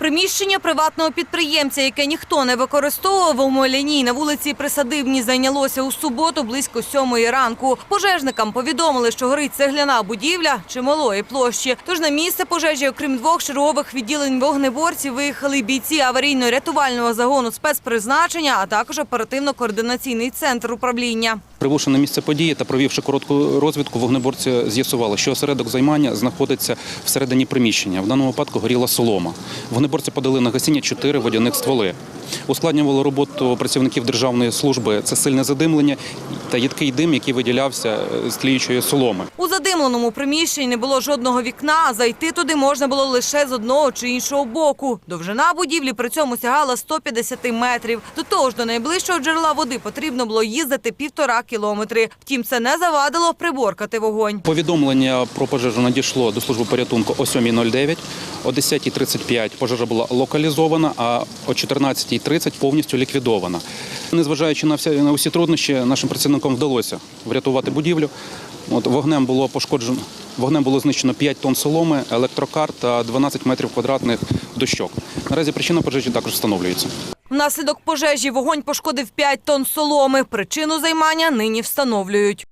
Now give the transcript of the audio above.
Приміщення приватного підприємця, яке ніхто не використовував у Моляні на вулиці Присадибній, зайнялося у суботу близько сьомої ранку. Пожежникам повідомили, що горить цегляна будівля чималої площі. Тож на місце пожежі, окрім двох чергових відділень вогнеборців, виїхали бійці аварійно-рятувального загону спецпризначення, а також оперативно-координаційний центр управління. Прибувши на місце події та провівши коротку розвідку, вогнеборці з'ясували, що осередок займання знаходиться всередині приміщення. В даному випадку горіла солома. Вогнеборці подали на гасіння чотири водяних стволи. Ускладнювало роботу працівників державної служби це сильне задимлення та їдкий дим, який виділявся з тліючої соломи. У задимленому приміщенні не було жодного вікна, а зайти туди можна було лише з одного чи іншого боку. Довжина будівлі при цьому сягала 150 метрів. До того ж, до найближчого джерела води потрібно було їздити півтора кілометри. Втім, це не завадило приборкати вогонь. Повідомлення про пожежу надійшло до служби порятунку о 7.09. О 10.35 пожежа була локалізована, а о 14.30 повністю ліквідована. Незважаючи на всі на усі труднощі, нашим працівникам вдалося врятувати будівлю. От вогнем було пошкоджено. Вогнем було знищено 5 тонн соломи, електрокар та 12 метрів квадратних дощок. Наразі причина пожежі також встановлюється. Внаслідок пожежі вогонь пошкодив 5 тонн соломи. Причину займання нині встановлюють.